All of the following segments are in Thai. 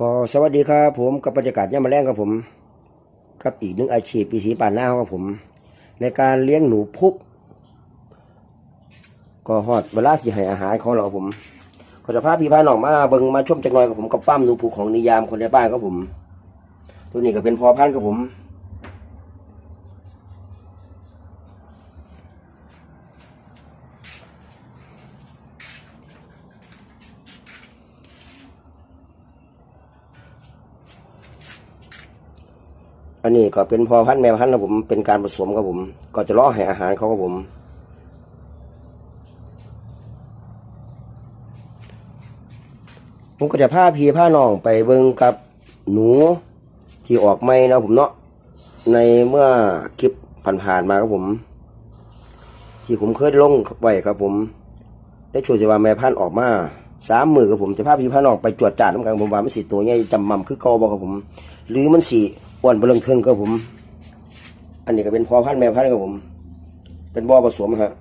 ก็สวัสดีครับผมกับบรรยากาศย่ามาแรงครับผมกับอีกหนึ่งอาชีพปีสีป่านหน้าครับผม ในการเลี้ยงหนูพุก ก็ฮอดเวลาสีให้อาหารเขาแล้วครับผมก็จะพาพี่พาน้องมาเบิงมาชมจังหน่อยกับผมกับฟาร์มหนูพุกของนิยามคนในบ้านครับผม ตัวนี้ก็เป็นพอพันธุ์ครับผม นนี้ก็เป็นพอพันธุ์แม่พันธุ์ครับผมเป็นการผสมครับผม ก็จะล่อให้อาหารเขาครับผม ผมก็จะพาพี่พาน้องไปเบิ่งกับหนูที่ออกไม่นะผมเนาะในเมื่อคลิปผ่านๆมาครับผม ที่ผมเคยลงไว้ครับผม ได้ช่วยจะว่าแม่พันธุ์ออกมาสามมือครับผมจะพาพี่พาน้องไปจวดจาดน้ำกันผมว่ามันสิตัวใหญ่จำมั่มคือเกาบ่ครับผม หรือมันสี อ้วนเบลังเทิงครับผม อันนี้ก็เป็นพ่อพันธุ์แม่พันธุ์ครับผม เป็นบ่อผสมฮะ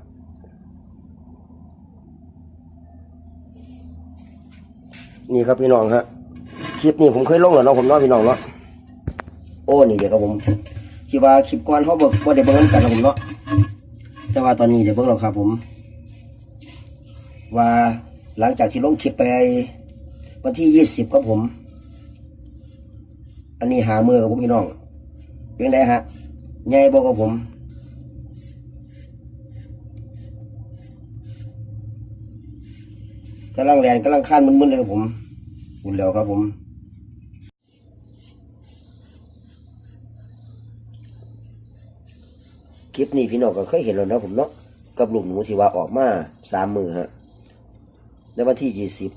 นี่ครับพี่น้องฮะคลิปนี้ผมเคยลงแล้วเนาะผมเนาะพี่น้องเนาะโอ้นี่เดี๋ยวครับผมที่ว่าคลิปก่อนเขาบอกว่าได้เบิ่งกันนะผมเนาะแต่ว่าตอนนี้เดี๋ยวเบิ่งแล้วครับผม ว่าหลังจากที่ลงคลิปไปวันที่ยี่สิบครับผม อันนี้หามือกับผมพี่น้องเพียงใดฮะใหญ่บอกกับผมกำลังแลนกำลังข้านมึนๆเลยครับผมอุ่นแล้วครับผมคลิปนี้พี่น้องก็เคยเห็นแล้วนะผมเนาะกับลูกหนูที่ว่าออกมาสามมือฮะในวันที่ยี่สิบ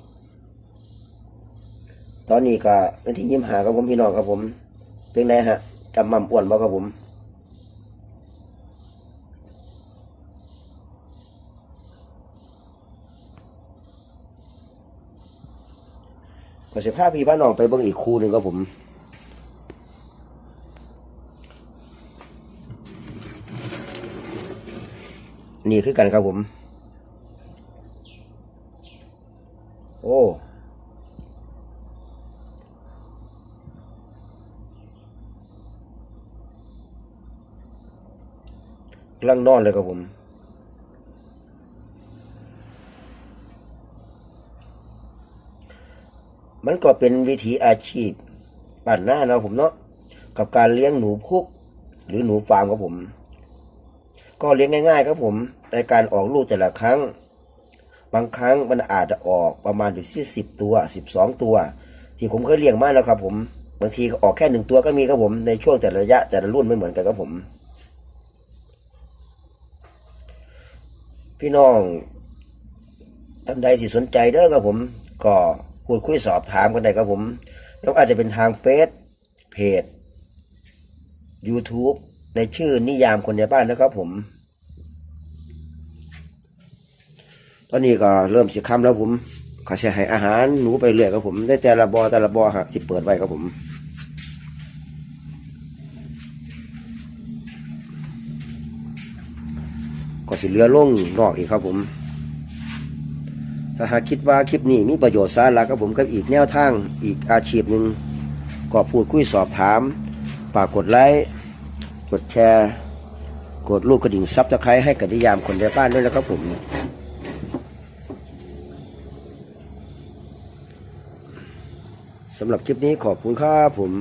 อนนี้ก็เป็นที่ยิ้มหาครับผมพี่น้องครับผม เป็นไงฮะจำมั่มอ้วนบ่ครับผมก็จะพาพี่พาน้องไปเบิ่งอีกคู่หนึ่งครับผมนี่คือกันครับผม โอ้ กำลังนอนเลยครับผมมันก็เป็นวิถีอาชีพบ้านหน้าเนาะผมเนาะกับการเลี้ยงหนูพุก หรือหนูฟาร์มครับผม ก็เลี้ยงง่าย ๆ ครับผมในการออกลูกแต่ละครั้ง บางครั้งมันอาจจะออกประมาณอยู่ที่สิบตัวสิบสองตัว ที่ผมเคยเลี้ยงมาแล้วครับผม บางทีก็ออกแค่หนึ่งตัวก็มีครับผมในช่วงแต่ละระยะแต่ละรุ่นไม่เหมือนกันครับผม พี่น้องท่านใดที่สนใจเด้อครับผม ก็พูดคุยสอบถามกันได้ครับผมแล้วอาจจะเป็นทางเฟซเพจ YouTube ในชื่อนิยามคนในบ้านนะครับผม ตอนนี้ก็เริ่มสิค่ำแล้วผมก็จะให้อาหารหนูไปเรื่อยครับผม ได้แต่ละบอแต่ละบอฮะที่เปิดไว้ครับผม ก็สิเหลือลงนอกอีกครับผม ถ้าหากคิดว่าคลิปนี้มีประโยชน์สาระกับผมกับอีกแนวทางอีกอาชีพหนึ่งก็พูดคุยสอบถามฝากกดไลค์กดแชร์ กดลูกกระดิ่งซับตะไคร้ให้กับนิยามคนในบ้านด้วยนะครับผมสำหรับคลิปนี้ขอบคุณครับผม